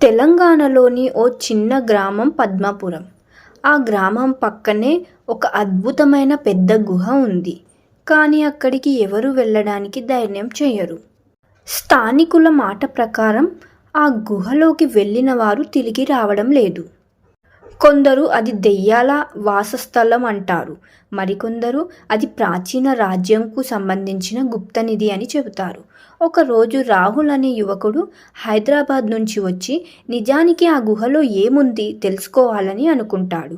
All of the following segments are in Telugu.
తెలంగాణలోని ఓ చిన్న గ్రామం పద్మాపురం. ఆ గ్రామం పక్కనే ఒక అద్భుతమైన పెద్ద గుహ ఉంది. కానీ అక్కడికి ఎవరు వెళ్ళడానికి ధైర్యం చేయరు స్థానికుల మాట ప్రకారం ఆ గుహలోకి వెళ్ళిన వారు తిరిగి రావడం లేదు. కొందరు అది దెయ్యాల వాసస్థలం అంటారు. మరికొందరు అది ప్రాచీన రాజ్యంకు సంబంధించిన గుప్తనిధి అని చెబుతారు. ఒకరోజు రాహుల్ అనే యువకుడు హైదరాబాద్ నుంచి వచ్చి నిజానికి ఆ గుహలో ఏముంది తెలుసుకోవాలని అనుకుంటాడు.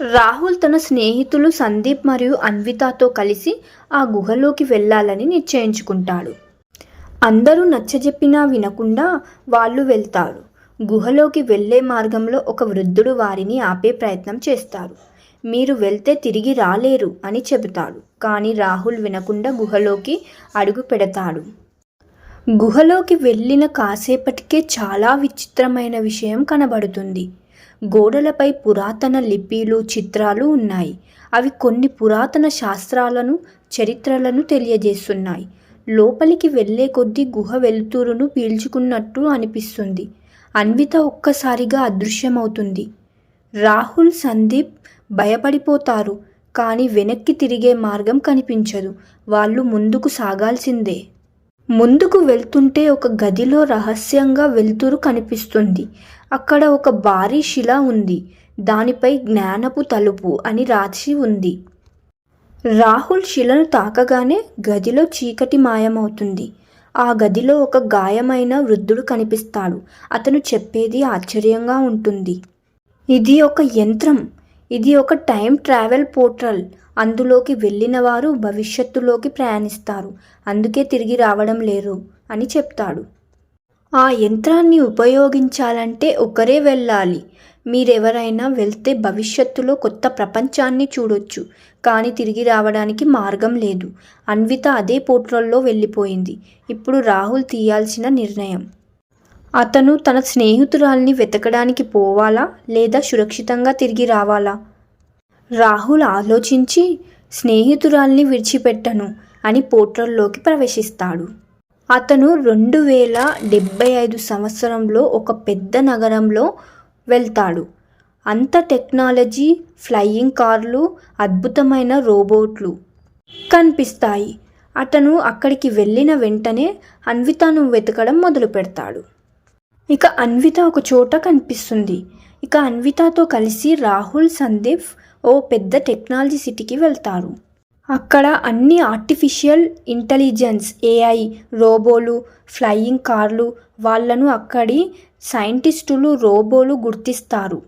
రాహుల్ తన స్నేహితులు సందీప్ మరియు అన్వితతో కలిసి ఆ గుహలోకి వెళ్ళాలని నిశ్చయించుకుంటాడు. అందరూ నచ్చజెప్పినా వినకుండా వాళ్ళు వెళ్తారు. గుహలోకి వెళ్ళే మార్గంలో ఒక వృద్ధుడు వారిని ఆపే ప్రయత్నం చేస్తారు. మీరు వెళ్తే తిరిగి రాలేరు అని చెబుతాడు. కానీ రాహుల్ వినకుండా గుహలోకి అడుగుపెడతాడు. గుహలోకి వెళ్ళిన కాసేపటికే చాలా విచిత్రమైన విషయం కనబడుతుంది. గోడలపై పురాతన లిపిలు చిత్రాలు ఉన్నాయి. అవి కొన్ని పురాతన శాస్త్రాలను, చరిత్రలను తెలియజేస్తున్నాయి. లోపలికి వెళ్ళే కొద్దీ గుహ వెలుతురును పీల్చుకున్నట్టు అనిపిస్తుంది. అన్విత ఒక్కసారిగా అదృశ్యమవుతుంది. రాహుల్, సందీప్ భయపడిపోతారు. కానీ వెనక్కి తిరిగే మార్గం కనిపించదు. వాళ్ళు ముందుకు సాగాల్సిందే. ముందుకు వెళ్తుంటే ఒక గదిలో రహస్యంగా వెలుతురు కనిపిస్తుంది. అక్కడ ఒక భారీ శిల ఉంది. దానిపై 'జ్ఞానపు తలుపు' అని రాసి ఉంది. రాహుల్ శిలను తాకగానే గదిలో చీకటి మాయమవుతుంది. ఆ గదిలో ఒక గాయమైన వృద్ధుడు కనిపిస్తాడు. అతను చెప్పేది ఆశ్చర్యంగా ఉంటుంది. ఇది ఒక యంత్రం. ఇది ఒక టైం ట్రావెల్ పోర్టల్. అందులోకి వెళ్ళినవారు భవిష్యత్తులోకి ప్రయాణిస్తారు. అందుకే తిరిగి రావడం లేరు అని చెప్తాడు. ఆ యంత్రాన్ని ఉపయోగించాలంటే ఒకరే వెళ్ళాలి. మీరెవరైనా వెళ్తే భవిష్యత్తులో కొత్త ప్రపంచాన్ని చూడొచ్చు. కానీ తిరిగి రావడానికి మార్గం లేదు. అన్విత అదే పోర్టల్లో వెళ్ళిపోయింది. ఇప్పుడు రాహుల్ తీయాల్సిన నిర్ణయం. అతను తన స్నేహితురాల్ని వెతకడానికి పోవాలా? లేదా సురక్షితంగా తిరిగి రావాలా? రాహుల్ ఆలోచించి స్నేహితురాల్ని విడిచిపెట్టను అని పోర్టల్లోకి ప్రవేశిస్తాడు. అతను రెండు వేల డెబ్బై ఐదు సంవత్సరంలో ఒక పెద్ద నగరంలో వెళ్తాడు. అంత టెక్నాలజీ, ఫ్లయింగ్ కార్లు, అద్భుతమైన రోబోట్లు కనిపిస్తాయి. అతను అక్కడికి వెళ్ళిన వెంటనే అన్వితను వెతకడం మొదలు పెడతాడు ఇక అన్విత ఒక చోట కనిపిస్తుంది. ఇక అన్వితతో కలిసి రాహుల్, సందీప్ ఓ పెద్ద టెక్నాలజీ సిటీకి వెళ్తారు. అక్కడ అన్ని ఆర్టిఫిషియల్ ఇంటెలిజెన్స్, ఏఐ, రోబోలు, ఫ్లయింగ్ కార్లు వాళ్ళను అక్కడి సైంటిస్టులు, రోబోలు గుర్తిస్తారు.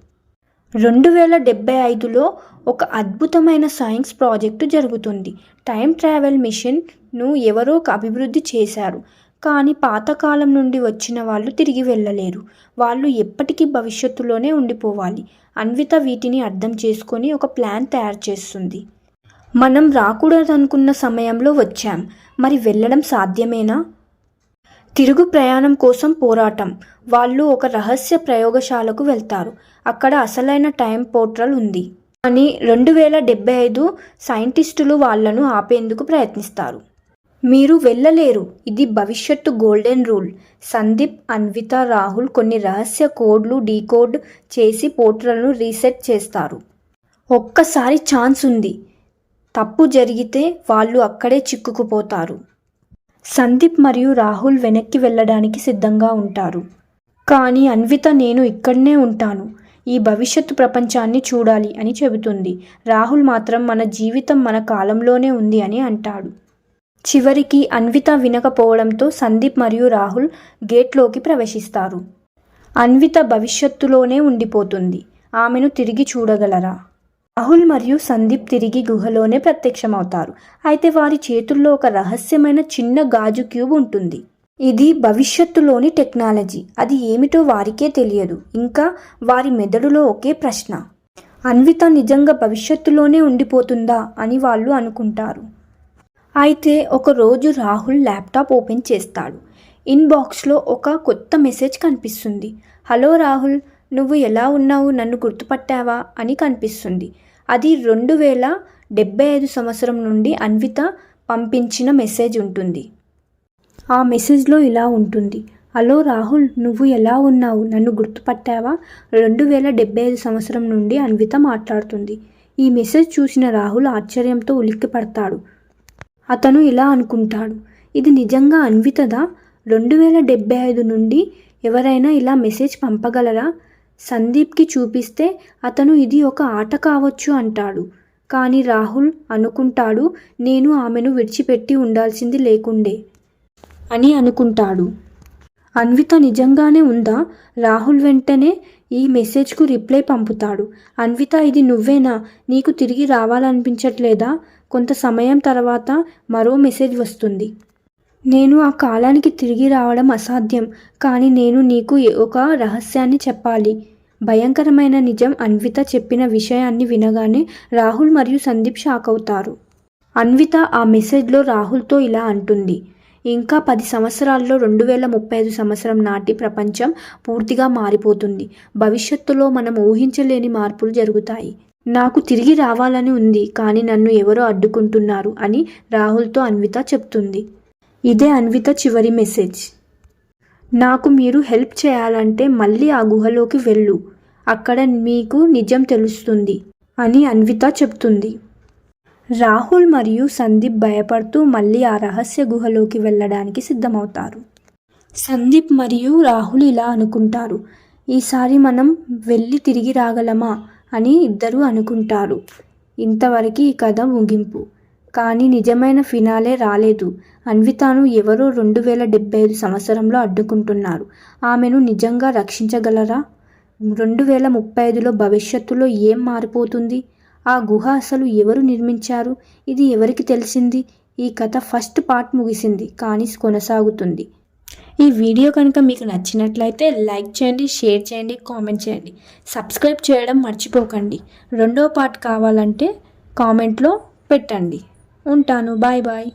రెండు వేల డెబ్బై ఐదులో ఒక అద్భుతమైన సైన్స్ ప్రాజెక్టు జరుగుతుంది. టైం ట్రావెల్ మిషన్ను ఎవరో ఒక అభివృద్ధి చేశారు. కానీ పాతకాలం నుండి వచ్చిన వాళ్ళు తిరిగి వెళ్ళలేరు. వాళ్ళు ఎప్పటికీ భవిష్యత్తులోనే ఉండిపోవాలి. అన్విత వీటిని అర్థం చేసుకొని ఒక ప్లాన్ తయారు చేస్తుంది. మనం రాకూడదనుకున్న సమయంలో వచ్చాం. మరి వెళ్ళడం సాధ్యమేనా? తిరుగు ప్రయాణం కోసం పోరాటం వాళ్ళు ఒక రహస్య ప్రయోగశాలకు వెళ్తారు. అక్కడ అసలైన టైం పోర్టల్ ఉంది. కానీ రెండు వేల డెబ్బై ఐదు సైంటిస్టులు వాళ్ళను ఆపేందుకు ప్రయత్నిస్తారు. మీరు వెళ్ళలేరు. ఇది భవిష్యత్తు గోల్డెన్ రూల్. సందీప్, అన్విత, రాహుల్ కొన్ని రహస్య కోడ్లు డీకోడ్ చేసి పోర్టల్ను రీసెట్ చేస్తారు. ఒక్కసారి ఛాన్స్ ఉంది. తప్పు జరిగితే వాళ్ళు అక్కడే చిక్కుకుపోతారు. సందీప్ మరియు రాహుల్ వెనక్కి వెళ్ళడానికి సిద్ధంగా ఉంటారు. కానీ అన్విత నేను ఇక్కడనే ఉంటాను. ఈ భవిష్యత్తు ప్రపంచాన్ని చూడాలి అని చెబుతుంది. రాహుల్ మాత్రం మన జీవితం మన కాలంలోనే ఉంది అని అంటాడు. చివరికి అన్విత వినకపోవడంతో సందీప్ మరియు రాహుల్ గేట్లోకి ప్రవేశిస్తారు. అన్విత భవిష్యత్తులోనే ఉండిపోతుంది. ఆమెను తిరిగి చూడగలరా? రాహుల్ మరియు సందీప్ తిరిగి గుహలోనే ప్రత్యక్షమవుతారు. అయితే వారి చేతుల్లో ఒక రహస్యమైన చిన్న గాజు క్యూబ్ ఉంటుంది. ఇది భవిష్యత్తులోని టెక్నాలజీ. అది ఏమిటో వారికే తెలియదు. ఇంకా వారి మెదడులో ఒకే ప్రశ్న. అన్విత నిజంగా భవిష్యత్తులోనే ఉండిపోతుందా అని వాళ్ళు అనుకుంటారు. అయితే ఒకరోజు రాహుల్ ల్యాప్టాప్ ఓపెన్ చేస్తాడు. ఇన్బాక్స్లో ఒక కొత్త మెసేజ్ కనిపిస్తుంది. హలో రాహుల్! నువ్వు ఎలా ఉన్నావు నన్ను గుర్తుపట్టావా అని కనిపిస్తుంది. అది రెండు వేల డెబ్బై ఐదు సంవత్సరం నుండి అన్విత పంపించిన మెసేజ్ ఉంటుంది. ఆ మెసేజ్లో ఇలా ఉంటుంది. హలో రాహుల్ నువ్వు ఎలా ఉన్నావు నన్ను గుర్తుపట్టావా రెండు వేల డెబ్బై ఐదు సంవత్సరం నుండి అన్విత మాట్లాడుతుంది ఈ మెసేజ్ చూసిన రాహుల్ ఆశ్చర్యంతో ఉలిక్కిపడతాడు అతను ఇలా అనుకుంటాడు. ఇది నిజంగా అన్వితదా? రెండు వేల డెబ్బై ఐదు నుండి ఎవరైనా ఇలా మెసేజ్ పంపగలరా? సందీప్కి చూపిస్తే అతను ఇది ఒక ఆట కావచ్చు అంటాడు. కానీ రాహుల్ అనుకుంటాడు నేను ఆమెను విడిచిపెట్టి ఉండాల్సింది లేకుండే అని అనుకుంటాడు. అన్విత నిజంగానే ఉందా? రాహుల్ వెంటనే ఈ మెసేజ్కు రిప్లై పంపుతాడు. అన్విత ఇది నువ్వేనా? నీకు తిరిగి రావాలనిపించట్లేదా? కొంత సమయం తర్వాత మరో మెసేజ్ వస్తుంది. నేను ఆ కాలానికి తిరిగి రావడం అసాధ్యం కానీ నేను నీకు ఒక రహస్యాన్ని చెప్పాలి. భయంకరమైన నిజం అన్విత చెప్పిన విషయాన్ని వినగానే రాహుల్ మరియు సందీప్ షాక్ అవుతారు. అన్విత ఆ మెసేజ్లో రాహుల్తో ఇలా అంటుంది. ఇంకా పది సంవత్సరాల్లో రెండు వేల ముప్పై ఐదు సంవత్సరం నాటి ప్రపంచం పూర్తిగా మారిపోతుంది. భవిష్యత్తులో మనం ఊహించలేని మార్పులు జరుగుతాయి. నాకు తిరిగి రావాలని ఉంది కానీ నన్ను ఎవరో అడ్డుకుంటున్నారు అని రాహుల్తో అన్విత చెప్తుంది. ఇదే అన్విత చివరి మెసేజ్. నాకు మీరు హెల్ప్ చేయాలంటే మళ్ళీ ఆ గుహలోకి వెళ్ళు. అక్కడ మీకు నిజం తెలుస్తుంది అని అన్విత చెప్తుంది. రాహుల్ మరియు సందీప్ భయపడుతూ మళ్ళీ ఆ రహస్య గుహలోకి వెళ్ళడానికి సిద్ధమవుతారు. సందీప్ మరియు రాహుల్ ఇలా అనుకుంటారు ఈసారి మనం వెళ్ళి తిరిగి రాగలమా? అని ఇద్దరూ అనుకుంటారు. ఇంతవరకు ఈ కథ ముగింపు. కానీ నిజమైన ఫినాలే రాలేదు. అన్వితాను ఎవరో రెండు వేల డెబ్బై ఐదు సంవత్సరంలో అడ్డుకుంటున్నారు. ఆమెను నిజంగా రక్షించగలరా? రెండు వేల ముప్పై ఐదులో భవిష్యత్తులో ఏం మారిపోతుంది? ఆ గుహ అసలు ఎవరు నిర్మించారు? ఇది ఎవరికి తెలిసింది? ఈ కథ ఫస్ట్ పార్ట్ ముగిసింది కానీ కొనసాగుతుంది. ఈ వీడియో కనుక మీకు నచ్చినట్లయితే లైక్ చేయండి షేర్ చేయండి కామెంట్ చేయండి. సబ్స్క్రైబ్ చేయడం మర్చిపోకండి. రెండో పార్ట్ కావాలంటే కామెంట్లో పెట్టండి. ఉంటాను. Bye bye.